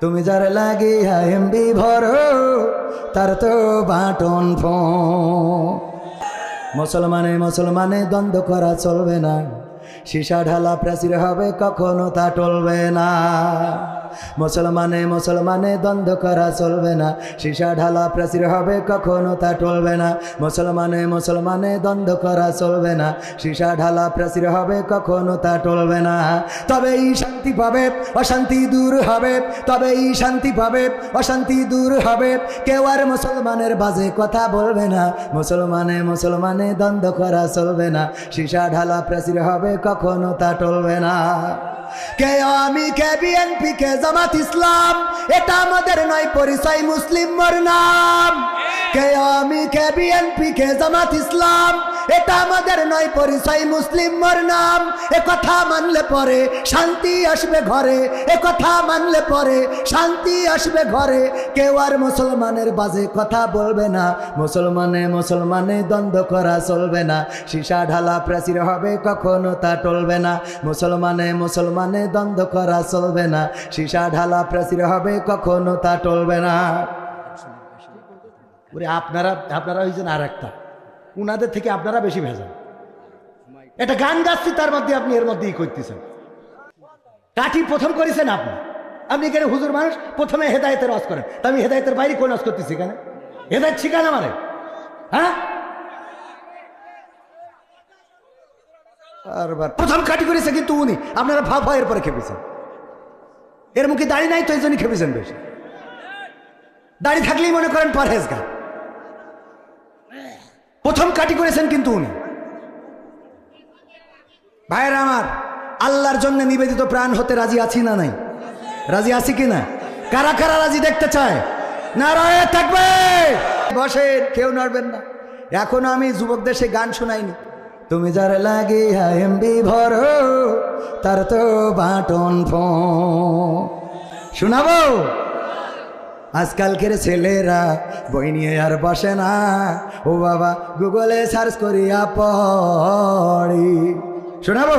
তুমি যার লাগে এমবি ভরো, তার তো বাটন ফোন। মুসলমানে মুসলমানে দ্বন্দ্ব করা চলবে না। সীসা ঢালা প্রাচীর হবে, কখনো তা টলবে না। মুসলমানে মুসলমানে দ্বন্দ্ব করা চলবে না। সীসা ঢালা প্রাচীর হবে, কখনো তা টলবে না। মুসলমানে মুসলমানে দ্বন্দ্ব করা চলবে না। সীসা ঢালা প্রাচীর হবে, কখনো তা টলবে না। তবেই শান্তি পাবে, অশান্তি দূর হবে, তবেই শান্তি পাবে, অশান্তি দূর হবে। কেউ আর মুসলমানের বাজে কথা বলবে না, মুসলমানে মুসলমানে দ্বন্দ্ব করা চলবে না, সীসা ঢালা প্রাচীর হবে, কখনো তা টলবে না। কে আমি, কে বিএনপি, কে জামাত ইসলাম, এটা আমাদের নয়, পরিচয় মুসলিম মোর নাম কে আমি কে বিএনপি কে জামাত ইসলাম? এটা আমাদের নয়, পরিচয় মুসলিম মোর নাম। এ কথা মানলে পরে শান্তি আসবে ঘরে। এ কথা মানলে পরে শান্তি আসবে ঘরে। কেউ আর মুসলমানের বাজে কথা বলবে না। মুসলমানে মুসলমানে দ্বন্দ্ব করা চলবে না। সীসা ঢালা প্রাচীর হবে, কখনো তা টলবে না। মুসলমানে মুসলমানে দ্বন্দ্ব করা চলবে না। সীসা ঢালা প্রাচীর হবে, কখনো তা টলবে না। ওরে আপনারা আপনারা হয়েছেন আর একটা। উনাদের থেকে আপনারা বেশি ভেজান এটা গান গাচ্ছি, তার মধ্যে আপনি এর মধ্যেই করতেছেন। কাঠি প্রথম করেছেন আপনি। আপনি এখানে হুজুর মানুষ, প্রথমে হেদায়তের রস করেন। তা আমি হেদায়তের বাইরে কোন রস করতেছি এখানে? হেদায়ত শিখান আমারে। হ্যাঁ? প্রথম কাটি করেছে কিন্তু উনি। আপনারা ভাব ভয়ের এরপরে খেপেছেন। এর মুখে দাড়ি নাই, তো এই জন্যই খেপেছেন বেশি। দাড়ি থাকলেই মনে করেন পরহেজগার। প্রথম কাটি করেছেন কিন্তু উনি। ভাইয়েরা আমার, আল্লাহর জন্য নিবেদিত প্রাণ হতে রাজি আছি না নাই? রাজি আছি কি না? কারা কারা রাজি দেখতে চায়? না রয়ে থাকবে! বসে, কেউ নড়বেন না। এখনও আমি যুবকদের সে গান শোনাইনি। তুমি যার লাগে এমবি ভরো, তার তো বাটন ফোন। শোনাবো? আজকালকের ছেলেরা বই নিয়ে আর বসে না। ও বাবা, গুগলে সার্চ করিয়া পড়ি। শোনাবো?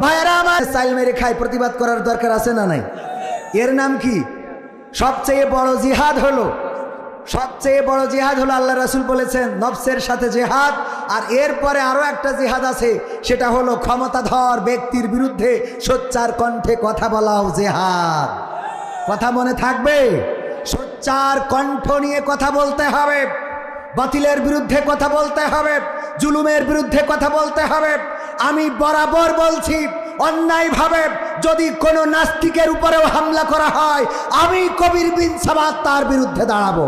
ভাইয়েরা, আমার স্টাইল মেরে খাই প্রতিবাদ করার দরকার আছে না নাই? এর নাম কি? সবচেয়ে বড় জিহাদ হলো। সবচেয়ে বড় জিহাদ হলো আল্লাহ রাসুল বলেছেন, নফসের সাথে জেহাদ। আর এরপরে আরও একটা জেহাদ আছে, সেটা হলো ক্ষমতাধর ব্যক্তির বিরুদ্ধে সোচ্চার কণ্ঠে কথা বলাও জেহাদ। কথা মনে থাকবে? সোচ্চার কণ্ঠ নিয়ে কথা বলতে হবে। বাতিলের বিরুদ্ধে কথা বলতে হবে। জুলুমের বিরুদ্ধে কথা বলতে হবে। আমি বরাবর বলছি, অন্যায়ভাবে যদি কোনো নাস্তিকের উপরেও হামলা করা হয়, আমি কবির বিন সামাদ তার বিরুদ্ধে দাঁড়াবো।